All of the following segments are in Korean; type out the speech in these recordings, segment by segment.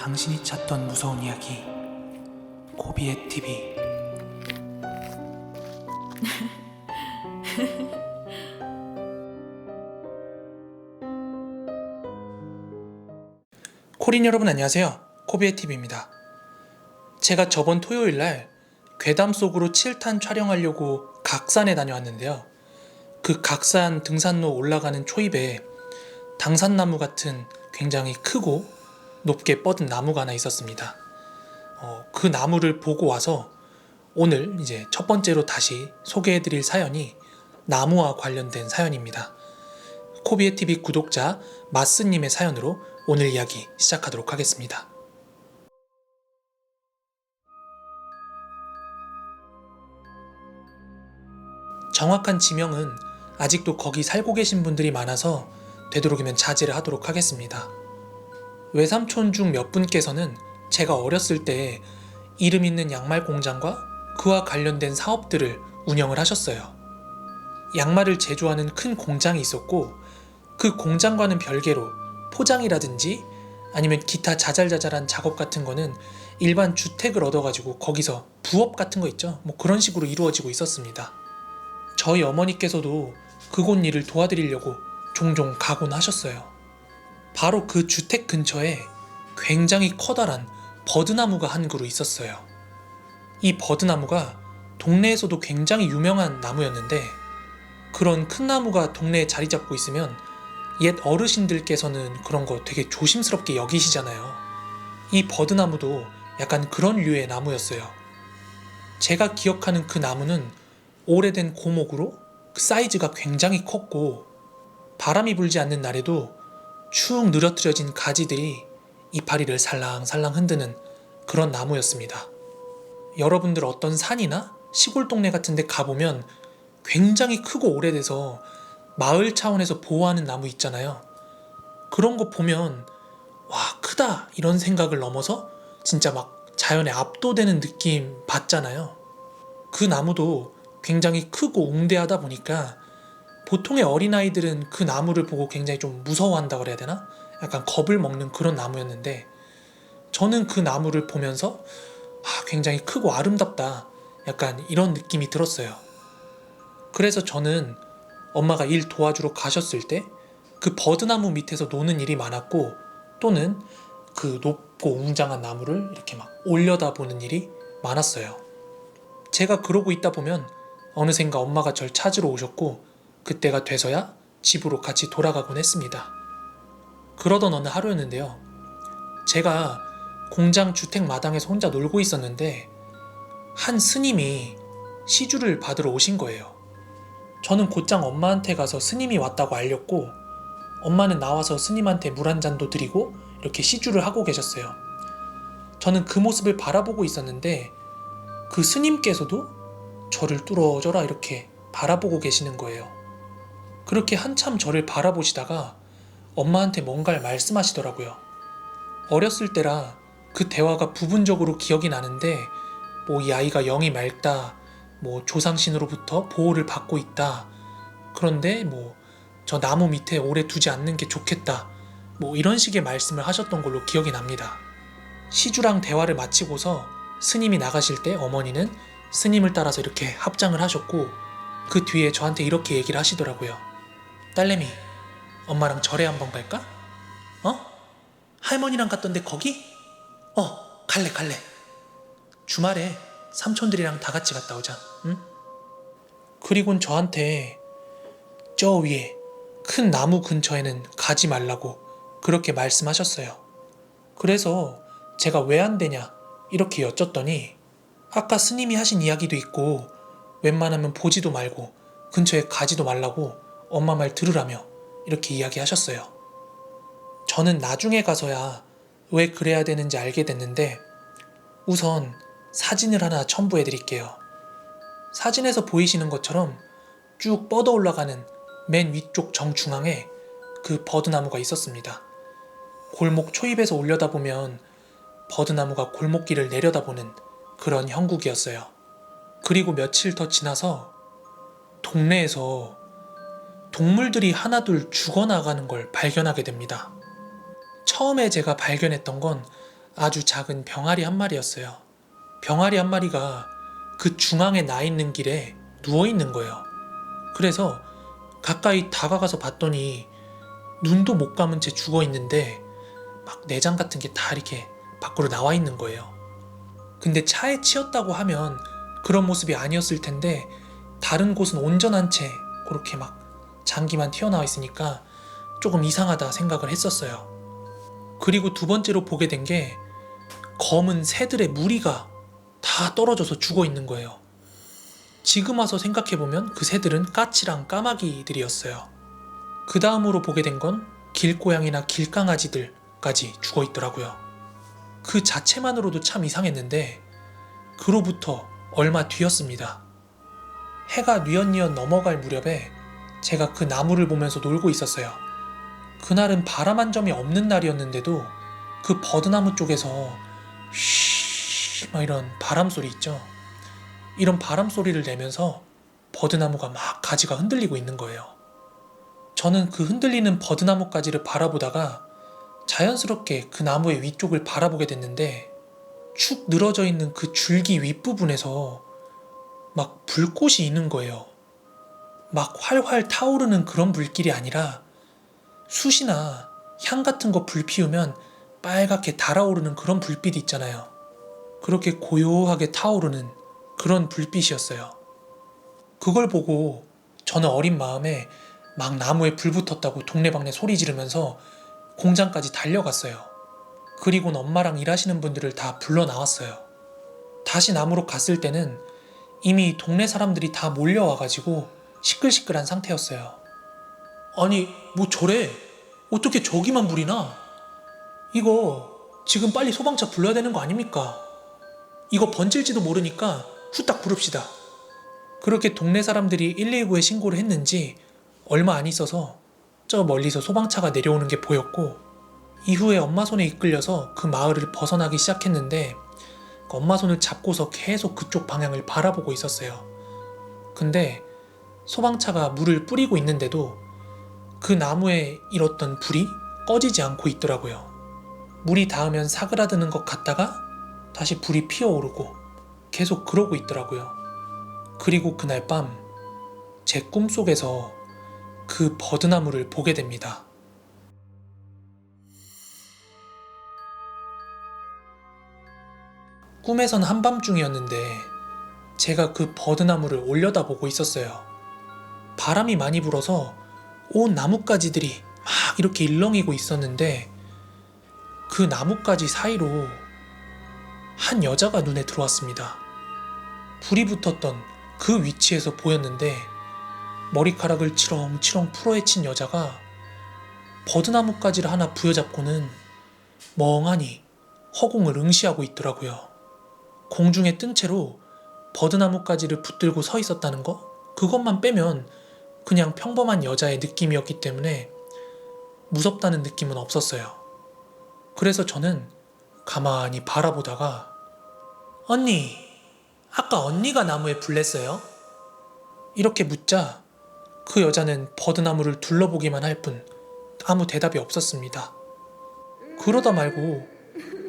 당신이 찾던 무서운 이야기. 고비의 TV 코린 여러분 안녕하세요. 코비의 TV입니다. 제가 저번 토요일 날 괴담 속으로 7탄 촬영하려고 각산에 다녀왔는데요. 그 각산 등산로 올라가는 초입에 당산나무 같은 굉장히 크고 높게 뻗은 나무가 하나 있었습니다. 어, 그 나무를 보고 와서 오늘 이제 첫 번째로 다시 소개해드릴 사연이 나무와 관련된 사연입니다. 코비의 TV 구독자 마스님의 사연으로 오늘 이야기 시작하도록 하겠습니다. 정확한 지명은 아직도 거기 살고 계신 분들이 많아서 되도록이면 자제를 하도록 하겠습니다. 외삼촌 중 몇 분께서는 제가 어렸을 때 이름 있는 양말 공장과 그와 관련된 사업들을 운영을 하셨어요. 양말을 제조하는 큰 공장이 있었고 그 공장과는 별개로 포장이라든지 아니면 기타 자잘자잘한 작업 같은 거는 일반 주택을 얻어가지고 거기서 부업 같은 거 있죠. 뭐 그런 식으로 이루어지고 있었습니다. 저희 어머니께서도 그곳 일을 도와드리려고 종종 가곤 하셨어요. 바로 그 주택 근처에 굉장히 커다란 버드나무가 한 그루 있었어요. 이 버드나무가 동네에서도 굉장히 유명한 나무였는데 그런 큰 나무가 동네에 자리 잡고 있으면 옛 어르신들께서는 그런 거 되게 조심스럽게 여기시잖아요. 이 버드나무도 약간 그런 류의 나무였어요. 제가 기억하는 그 나무는 오래된 고목으로 그 사이즈가 굉장히 컸고 바람이 불지 않는 날에도 축 늘어뜨려진 가지들이 이파리를 살랑살랑 흔드는 그런 나무였습니다. 여러분들 어떤 산이나 시골 동네 같은 데 가보면 굉장히 크고 오래돼서 마을 차원에서 보호하는 나무 있잖아요. 그런 거 보면 와, 크다! 이런 생각을 넘어서 진짜 막 자연에 압도되는 느낌 받잖아요. 그 나무도 굉장히 크고 웅대하다 보니까 보통의 어린아이들은 그 나무를 보고 굉장히 좀 무서워한다 그래야 되나? 약간 겁을 먹는 그런 나무였는데 저는 그 나무를 보면서 아, 굉장히 크고 아름답다. 약간 이런 느낌이 들었어요. 그래서 저는 엄마가 일 도와주러 가셨을 때 그 버드나무 밑에서 노는 일이 많았고 또는 그 높고 웅장한 나무를 이렇게 막 올려다 보는 일이 많았어요. 제가 그러고 있다 보면 어느샌가 엄마가 절 찾으러 오셨고 그때가 돼서야 집으로 같이 돌아가곤 했습니다. 그러던 어느 하루였는데요. 제가 공장 주택 마당에서 혼자 놀고 있었는데 한 스님이 시주를 받으러 오신 거예요. 저는 곧장 엄마한테 가서 스님이 왔다고 알렸고 엄마는 나와서 스님한테 물 한 잔도 드리고 이렇게 시주를 하고 계셨어요. 저는 그 모습을 바라보고 있었는데 그 스님께서도 저를 뚫어져라 이렇게 바라보고 계시는 거예요. 그렇게 한참 저를 바라보시다가 엄마한테 뭔가를 말씀하시더라고요. 어렸을 때라 그 대화가 부분적으로 기억이 나는데 뭐 이 아이가 영이 맑다, 뭐 조상신으로부터 보호를 받고 있다. 그런데 뭐 저 나무 밑에 오래 두지 않는 게 좋겠다. 뭐 이런 식의 말씀을 하셨던 걸로 기억이 납니다. 시주랑 대화를 마치고서 스님이 나가실 때 어머니는 스님을 따라서 이렇게 합장을 하셨고 그 뒤에 저한테 이렇게 얘기를 하시더라고요. 딸내미, 엄마랑 절에 한번 갈까? 어? 할머니랑 갔던데 거기? 어, 갈래, 갈래. 주말에 삼촌들이랑 다 같이 갔다 오자, 응? 그리곤 저한테 저 위에 큰 나무 근처에는 가지 말라고 그렇게 말씀하셨어요. 그래서 제가 왜 안 되냐 이렇게 여쭸더니 아까 스님이 하신 이야기도 있고 웬만하면 보지도 말고 근처에 가지도 말라고 엄마 말 들으라며 이렇게 이야기하셨어요. 저는 나중에 가서야 왜 그래야 되는지 알게 됐는데 우선 사진을 하나 첨부해 드릴게요. 사진에서 보이시는 것처럼 쭉 뻗어 올라가는 맨 위쪽 정중앙에 그 버드나무가 있었습니다. 골목 초입에서 올려다보면 버드나무가 골목길을 내려다보는 그런 형국이었어요. 그리고 며칠 더 지나서 동네에서 동물들이 하나둘 죽어나가는 걸 발견하게 됩니다. 처음에 제가 발견했던 건 아주 작은 병아리 한 마리였어요. 병아리 한 마리가 그 중앙에 나 있는 길에 누워 있는 거예요. 그래서 가까이 다가가서 봤더니 눈도 못 감은 채 죽어 있는데 막 내장 같은 게 다 이렇게 밖으로 나와 있는 거예요. 근데 차에 치였다고 하면 그런 모습이 아니었을 텐데 다른 곳은 온전한 채 그렇게 막 장기만 튀어나와 있으니까 조금 이상하다 생각을 했었어요. 그리고 두 번째로 보게 된 게 검은 새들의 무리가 다 떨어져서 죽어 있는 거예요. 지금 와서 생각해보면 그 새들은 까치랑 까마귀들이었어요. 그 다음으로 보게 된 건 길고양이나 길강아지들까지 죽어 있더라고요. 그 자체만으로도 참 이상했는데, 그로부터 얼마 뒤였습니다. 해가 뉘엿뉘엿 넘어갈 무렵에 제가 그 나무를 보면서 놀고 있었어요. 그날은 바람 한 점이 없는 날이었는데도 그 버드나무 쪽에서 쉬막 이런 바람 소리 있죠. 이런 바람 소리를 내면서 버드나무가 막 가지가 흔들리고 있는 거예요. 저는 그 흔들리는 버드나무 가지를 바라보다가 자연스럽게 그 나무의 위쪽을 바라보게 됐는데 축 늘어져 있는 그 줄기 윗부분에서 막 불꽃이 있는 거예요. 막 활활 타오르는 그런 불길이 아니라 숯이나 향 같은 거 불 피우면 빨갛게 달아오르는 그런 불빛이 있잖아요. 그렇게 고요하게 타오르는 그런 불빛이었어요. 그걸 보고 저는 어린 마음에 막 나무에 불 붙었다고 동네방네 소리 지르면서 공장까지 달려갔어요. 그리고 엄마랑 일하시는 분들을 다 불러 나왔어요. 다시 나무로 갔을 때는 이미 동네 사람들이 다 몰려와가지고 시끌시끌한 상태였어요. 아니, 뭐 저래? 어떻게 저기만 불이 나? 이거 지금 빨리 소방차 불러야 되는 거 아닙니까? 이거 번질지도 모르니까 후딱 부릅시다. 그렇게 동네 사람들이 119에 신고를 했는지 얼마 안 있어서 저 멀리서 소방차가 내려오는 게 보였고 이후에 엄마 손에 이끌려서 그 마을을 벗어나기 시작했는데 그 엄마 손을 잡고서 계속 그쪽 방향을 바라보고 있었어요. 근데 소방차가 물을 뿌리고 있는데도 그 나무에 일었던 불이 꺼지지 않고 있더라고요. 물이 닿으면 사그라드는 것 같다가 다시 불이 피어오르고 계속 그러고 있더라고요. 그리고 그날 밤 제 꿈속에서 그 버드나무를 보게 됩니다. 꿈에선 한밤중이었는데 제가 그 버드나무를 올려다보고 있었어요. 바람이 많이 불어서 온 나뭇가지들이 막 이렇게 일렁이고 있었는데 그 나뭇가지 사이로 한 여자가 눈에 들어왔습니다. 불이 붙었던 그 위치에서 보였는데 머리카락을 치렁치렁 풀어헤친 여자가 버드나뭇가지를 하나 부여잡고는 멍하니 허공을 응시하고 있더라고요. 공중에 뜬 채로 버드나뭇가지를 붙들고 서 있었다는 거? 그것만 빼면 그냥 평범한 여자의 느낌이었기 때문에 무섭다는 느낌은 없었어요. 그래서 저는 가만히 바라보다가 언니, 아까 언니가 나무에 불냈어요? 이렇게 묻자 그 여자는 버드나무를 둘러보기만 할 뿐 아무 대답이 없었습니다. 그러다 말고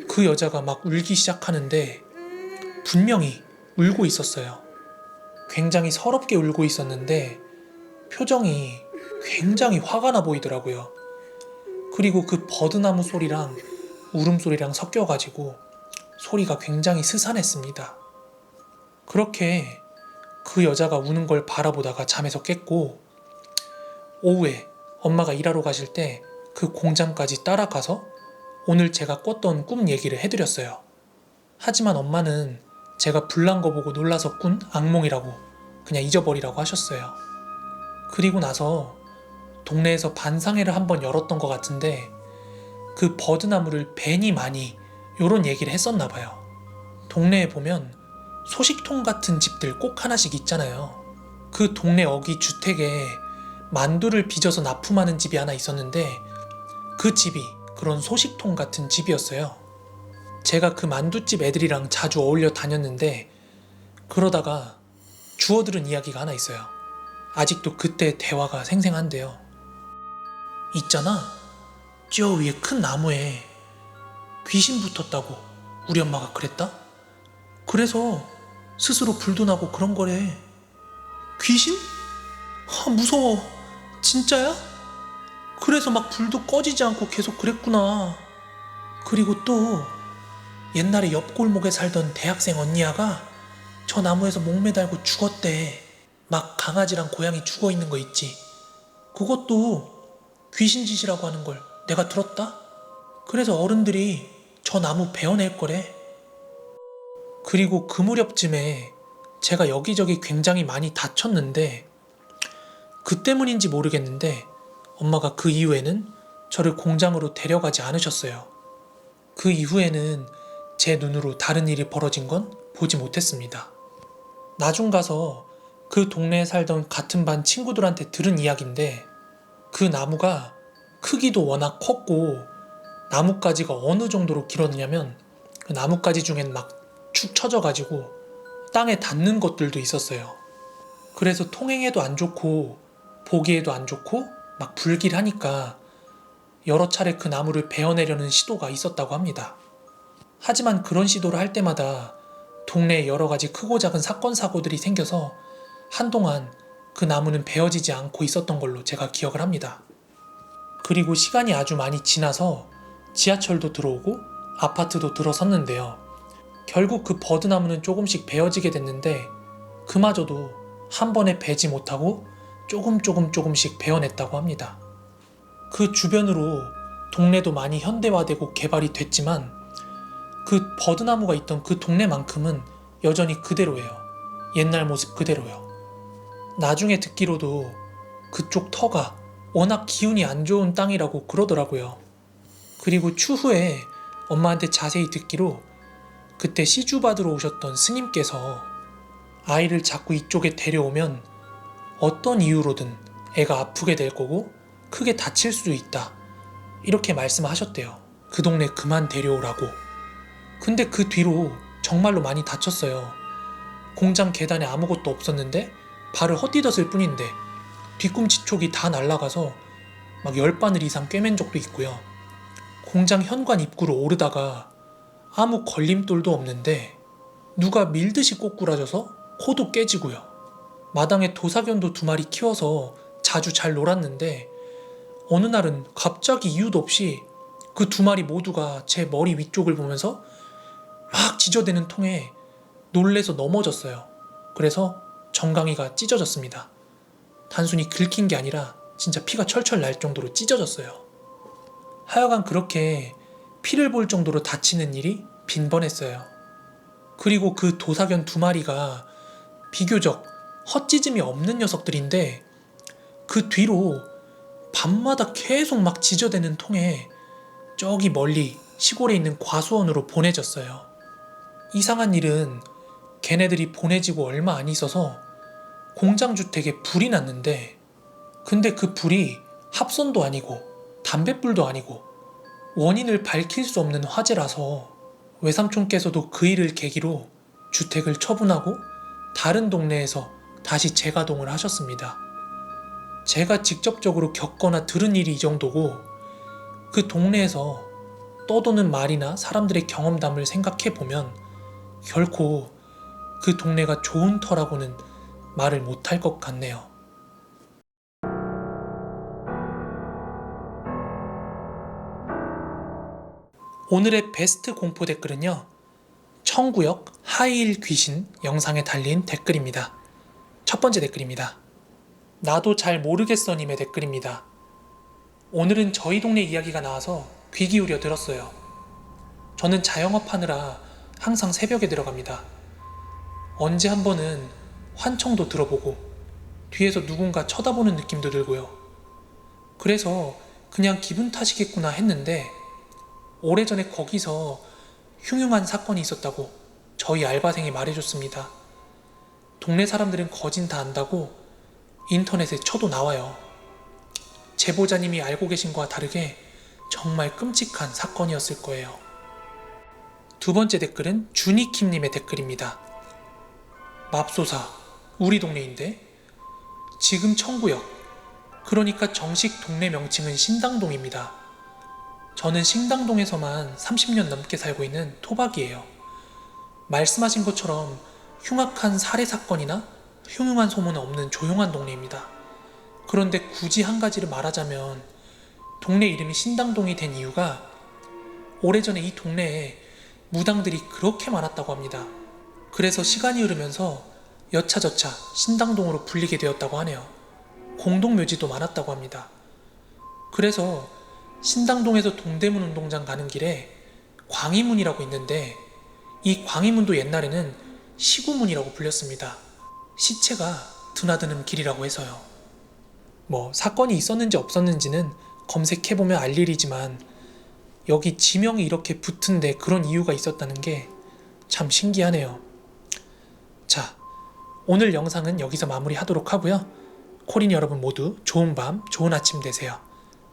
그 여자가 막 울기 시작하는데 분명히 울고 있었어요. 굉장히 서럽게 울고 있었는데 표정이 굉장히 화가 나 보이더라고요. 그리고 그 버드나무 소리랑 울음소리랑 섞여가지고 소리가 굉장히 스산했습니다. 그렇게 그 여자가 우는 걸 바라보다가 잠에서 깼고 오후에 엄마가 일하러 가실 때 그 공장까지 따라가서 오늘 제가 꿨던 꿈 얘기를 해드렸어요. 하지만 엄마는 제가 불난 거 보고 놀라서 꾼 악몽이라고 그냥 잊어버리라고 하셨어요. 그리고 나서 동네에서 반상회를 한번 열었던 것 같은데 그 버드나무를 벤이 많이 요런 얘기를 했었나 봐요. 동네에 보면 소식통 같은 집들 꼭 하나씩 있잖아요. 그 동네 어기 주택에 만두를 빚어서 납품하는 집이 하나 있었는데 그 집이 그런 소식통 같은 집이었어요. 제가 그 만두집 애들이랑 자주 어울려 다녔는데 그러다가 주워들은 이야기가 하나 있어요. 아직도 그때 대화가 생생한데요. 있잖아. 저 위에 큰 나무에 귀신 붙었다고 우리 엄마가 그랬다? 그래서 스스로 불도 나고 그런 거래. 귀신? 아, 무서워. 진짜야? 그래서 막 불도 꺼지지 않고 계속 그랬구나. 그리고 또 옛날에 옆 골목에 살던 대학생 언니야가 저 나무에서 목 매달고 죽었대. 막 강아지랑 고양이 죽어 있는 거 있지. 그것도 귀신 짓이라고 하는 걸 내가 들었다? 그래서 어른들이 저 나무 베어낼 거래. 그리고 그 무렵쯤에 제가 여기저기 굉장히 많이 다쳤는데 그 때문인지 모르겠는데 엄마가 그 이후에는 저를 공장으로 데려가지 않으셨어요. 그 이후에는 제 눈으로 다른 일이 벌어진 건 보지 못했습니다. 나중 가서 그 동네에 살던 같은 반 친구들한테 들은 이야기인데 그 나무가 크기도 워낙 컸고 나뭇가지가 어느 정도로 길었냐면 그 나뭇가지 중엔 막 축 처져가지고 땅에 닿는 것들도 있었어요. 그래서 통행에도 안 좋고 보기에도 안 좋고 막 불길하니까 여러 차례 그 나무를 베어내려는 시도가 있었다고 합니다. 하지만 그런 시도를 할 때마다 동네에 여러 가지 크고 작은 사건 사고들이 생겨서 한동안 그 나무는 베어지지 않고 있었던 걸로 제가 기억을 합니다. 그리고 시간이 아주 많이 지나서 지하철도 들어오고 아파트도 들어섰는데요. 결국 그 버드나무는 조금씩 베어지게 됐는데 그마저도 한 번에 베지 못하고 조금 조금 조금씩 베어냈다고 합니다. 그 주변으로 동네도 많이 현대화되고 개발이 됐지만 그 버드나무가 있던 그 동네만큼은 여전히 그대로예요. 옛날 모습 그대로요. 나중에 듣기로도 그쪽 터가 워낙 기운이 안 좋은 땅이라고 그러더라고요. 그리고 추후에 엄마한테 자세히 듣기로 그때 시주 받으러 오셨던 스님께서 아이를 자꾸 이쪽에 데려오면 어떤 이유로든 애가 아프게 될 거고 크게 다칠 수도 있다. 이렇게 말씀하셨대요. 그 동네 그만 데려오라고. 근데 그 뒤로 정말로 많이 다쳤어요. 공장 계단에 아무것도 없었는데 발을 헛디뎠을 뿐인데 뒤꿈치 촉이 다 날아가서 막 열 바늘 이상 꿰맨 적도 있고요. 공장 현관 입구로 오르다가 아무 걸림돌도 없는데 누가 밀듯이 꼬꾸라져서 코도 깨지고요. 마당에 도사견도 두 마리 키워서 자주 잘 놀았는데 어느 날은 갑자기 이유도 없이 그 두 마리 모두가 제 머리 위쪽을 보면서 막 짖어대는 통에 놀래서 넘어졌어요. 그래서 정강이가 찢어졌습니다. 단순히 긁힌 게 아니라 진짜 피가 철철 날 정도로 찢어졌어요. 하여간 그렇게 피를 볼 정도로 다치는 일이 빈번했어요. 그리고 그 도사견 두 마리가 비교적 헛짖음이 없는 녀석들인데 그 뒤로 밤마다 계속 막 짖어대는 통에 저기 멀리 시골에 있는 과수원으로 보내졌어요. 이상한 일은 걔네들이 보내지고 얼마 안 있어서 공장 주택에 불이 났는데 근데 그 불이 합선도 아니고 담뱃불도 아니고 원인을 밝힐 수 없는 화재라서 외삼촌께서도 그 일을 계기로 주택을 처분하고 다른 동네에서 다시 재가동을 하셨습니다. 제가 직접적으로 겪거나 들은 일이 이 정도고 그 동네에서 떠도는 말이나 사람들의 경험담을 생각해 보면 결코 그 동네가 좋은 터라고는 말을 못할 것 같네요. 오늘의 베스트 공포 댓글은요. 청구역 하이일 귀신 영상에 달린 댓글입니다. 첫 번째 댓글입니다. 나도 잘 모르겠어님의 댓글입니다. 오늘은 저희 동네 이야기가 나와서 귀 기울여 들었어요. 저는 자영업 하느라 항상 새벽에 들어갑니다. 언제 한 번은 환청도 들어보고 뒤에서 누군가 쳐다보는 느낌도 들고요. 그래서 그냥 기분 탓이겠구나 했는데 오래전에 거기서 흉흉한 사건이 있었다고 저희 알바생이 말해줬습니다. 동네 사람들은 거진 다 안다고 인터넷에 쳐도 나와요. 제보자님이 알고 계신 거와 다르게 정말 끔찍한 사건이었을 거예요. 두 번째 댓글은 주니킴님의 댓글입니다. 맙소사, 우리 동네인데? 지금 청구역, 그러니까 정식 동네 명칭은 신당동입니다. 저는 신당동에서만 30년 넘게 살고 있는 토박이에요. 말씀하신 것처럼 흉악한 살해 사건이나 흉흉한 소문은 없는 조용한 동네입니다. 그런데 굳이 한 가지를 말하자면 동네 이름이 신당동이 된 이유가 오래전에 이 동네에 무당들이 그렇게 많았다고 합니다. 그래서 시간이 흐르면서 여차저차 신당동으로 불리게 되었다고 하네요. 공동묘지도 많았다고 합니다. 그래서 신당동에서 동대문 운동장 가는 길에 광희문이라고 있는데 이 광희문도 옛날에는 시구문이라고 불렸습니다. 시체가 드나드는 길이라고 해서요. 뭐 사건이 있었는지 없었는지는 검색해보면 알 일이지만 여기 지명이 이렇게 붙은데 그런 이유가 있었다는 게 참 신기하네요. 자, 오늘 영상은 여기서 마무리하도록 하고요. 코린 여러분 모두 좋은 밤, 좋은 아침 되세요.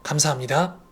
감사합니다.